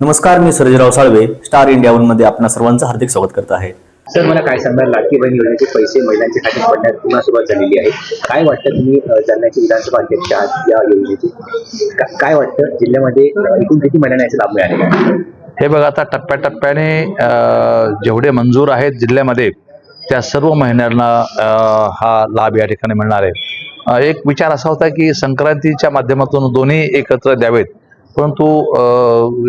नमस्कार मी Sarjerao Salve star India वनमध्ये आपणा सर्वांचं हार्दिक स्वागत करत आहे. सर मला काय सांगणार लाडकी बहीण योजनेचे पैसे महिलांच्या खात्यात पडण्यास पुन्हा सुरुवात झालेली आहे? काय वाटतं तुम्ही जालन्याचे विधानसभा अध्यक्ष आहात या योजनेचे? काय वाटतं? जिल्ह्यामध्ये एकूण किती महिलांना याचा लाभ मिळालेला आहे हे बघा आता टप्प्याटप्प्याने जेवढे मंजूर आहेत जिल्ह्यामध्ये त्या सर्व महिन्यांना हा लाभ या ठिकाणी मिळणार आहे. एक विचार असा होता की संक्रांतीच्या माध्यमातून दोन्ही एकत्र द्यावेत. परंतु अ,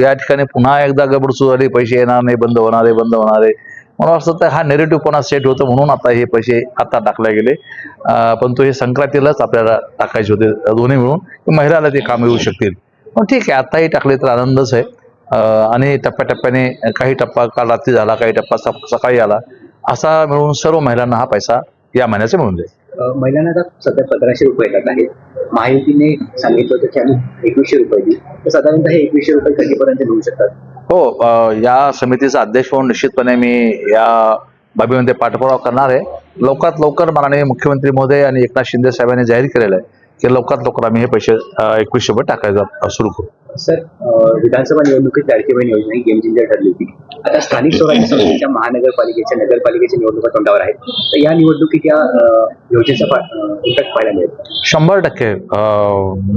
या ठिकाणी पुन्हा एकदा गडबड सुरू झाली पैसे येणार नाही बंद होणार आहे बंद होणार आहे. मला वाटतं तर हा नेरेटिव्ह पुन्हा सेट होतं म्हणून आता हे पैसे आता टाकले गेले. पण परंतु हे संक्रांतीलाच आपल्याला टाकायचे होते दोन्ही मिळून. महिलाला ते काम येऊ शकतील. पण ठीक आहे आताही टाकले तर आनंदच आहे. आणि टप्प्याटप्प्याने काही टप्पा काल रात्री झाला काही टप्पा सकाळी आला. असा मिळून सर्व महिलांना हा पैसा या महिन्याचा मिळून जाईल. महिलांना आता सध्या पंधराशे रुपये येतात आहेत. महायुतीने सांगितलं होतं की आम्ही एकवीसशे रुपये देऊ. तर साधारणतः हे एकवीसशे रुपये कधीपर्यंत मिळू शकतात? हो या समितीचा अध्यक्ष म्हणून निश्चितपणे मी या बाबीमध्ये पाठपुरावा करणार आहे. लवकरात लवकर माननीय मुख्यमंत्री महोदय आणि एकनाथ शिंदे साहेबांनी जाहीर केलेलं आहे की लवकरात लवकर आम्ही हे पैसे अ, एकवीसशे रुपये टाकायचा सुरू करू. सर विधानसभा निवडणुकीत लाडकी योजना ही गेम चेंजर ठरली होती. आता स्थानिक स्वराज्य संस्थेच्या महानगरपालिकेच्या नगरपालिकेच्या निवडणुका तोंडावर आहेत. तर या निवडणुकीत या योजनेचा इफेक्ट पाहायला मिळेल. शंभर टक्के.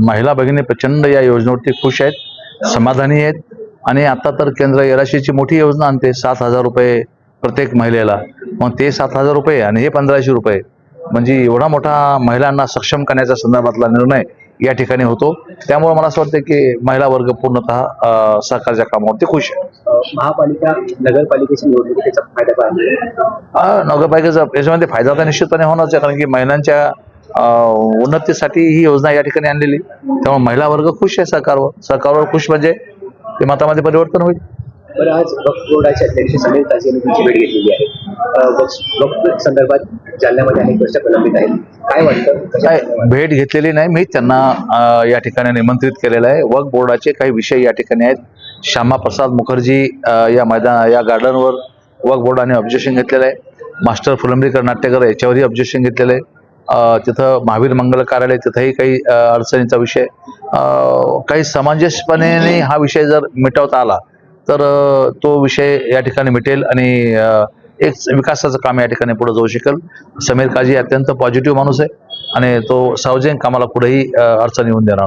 महिला भगिनी प्रचंड या योजनेवरती खुश आहेत समाधानी आहेत. आणि आता तर केंद्र एराशीची मोठी योजना आणते सात हजार रुपये प्रत्येक महिलेला. मग ते सात हजार रुपये आणि हे पंधराशे रुपये. म्हणजे एवढा मोठा महिलांना सक्षम करण्याच्या संदर्भातला निर्णय या ठिकाणी होतो. त्यामुळे मला असं वाटतं की महिला वर्ग पूर्णतः सरकारच्या कामावरती खुश आहे महापालिका फायदा अं, नगरपालिकेचा याच्यामध्ये फायदा तर निश्चितपणे होणारच आहे कारण की महिलांच्या उन्नतीसाठी ही योजना या ठिकाणी आणलेली त्यामुळे महिला वर्ग खुश आहे सरकारवर. सरकारवर खुश म्हणजे ते मतामध्ये परिवर्तन होईल. बरं आज वक्फ बोर्डाचे अध्यक्ष समीर ताजी यांनी तुमची भेट घेतलेली आहे. वक्फ संदर्भात जालन्यामध्ये अनेक गोष्टी प्रलंबित आहेत. काय वाटतं? भेट घेतलेली नाही. मी त्यांना या ठिकाणी निमंत्रित केलेलं आहे. वक बोर्डाचे काही विषय या ठिकाणी आहेत. श्यामाप्रसाद मुखर्जी या मैदान या गार्डनवर वक बोर्डाने ऑब्जेक्शन घेतलेलं आहे. मास्टर फुलंब्रीकर नाट्यकर याच्यावरही ऑब्जेक्शन घेतलेलं आहे. तिथं महावीर मंगल कार्यालय तिथंही काही अडचणीचा विषय. काही समंजसपणे हा विषय जर मिटवता आला तर तो विषय या ठिकाणी मिटेल आणि एक विकासाचं काम या ठिकाणी पुढे जाऊ शकेल. समीर काजी अत्यंत पॉझिटिव्ह माणूस आहे आणि तो सार्वजनिक कामाला अं, अडचण येऊन देणार?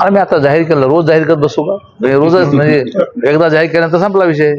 आणि मी आता जाहीर केलं रोज जाहीर करत बसू का? म्हणजे रोजच म्हणजे एकदा जाहीर केल्यानंतर संपला विषय.